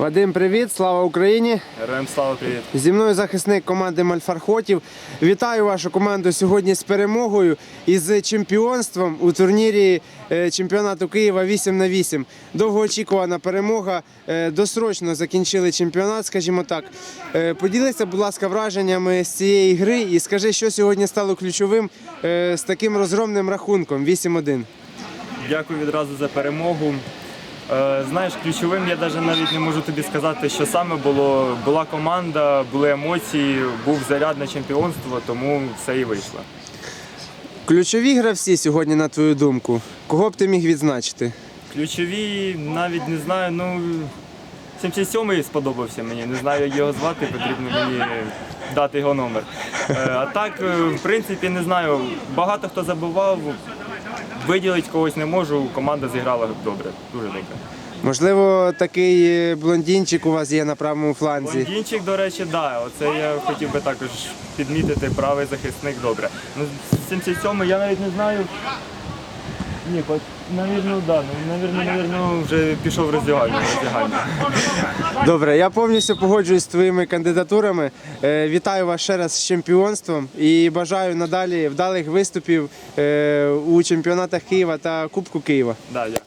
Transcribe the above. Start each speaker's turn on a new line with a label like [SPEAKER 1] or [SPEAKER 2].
[SPEAKER 1] Вадим, привіт, слава Україні!
[SPEAKER 2] Героям слава привіт.
[SPEAKER 1] Зі мною захисник команди Мальфархотів. Вітаю вашу команду сьогодні з перемогою і з чемпіонством у турнірі е, чемпіонату Києва 8 на 8 Довгоочікувана перемога. Е, Досрочно закінчили чемпіонат, скажімо так. Е, Поділися, будь ласка, враженнями з цієї гри і скажи, що сьогодні стало ключовим з таким розгромним рахунком 8-1.
[SPEAKER 2] Дякую відразу за перемогу. Е, Знаєш, ключовим я навіть навіть не можу тобі сказати, що саме було. Була команда, були емоції, був заряд на чемпіонство, тому все і вийшло.
[SPEAKER 1] Ключові гравці сьогодні, на твою думку. Кого б ти міг відзначити?
[SPEAKER 2] Ключові, навіть не знаю, ну 77-й сподобався мені. Не знаю, як його звати, потрібно мені дати його номер. Е, А так, е, в принципі, не знаю. Багато хто забував, виділити когось не можу. Команда зіграла добре, дуже добре.
[SPEAKER 1] Можливо, такий блондінчик блондинчик у вас є на правому фланзі.
[SPEAKER 2] Блондінчик, до речі, да. Оце я хотів би також підмітити правий захисник добре. Ну, 77 я навіть не знаю. Ні, по- навірно, да. Ну, навірно, навірно, вже пішов в роздягальню.
[SPEAKER 1] Добре, я повністю погоджуюсь з твоїми кандидатурами. Е, Вітаю вас ще раз з чемпіонством і бажаю надалі вдалих виступів е, у чемпіонатах Києва та Кубку Києва.
[SPEAKER 2] Да, дякую.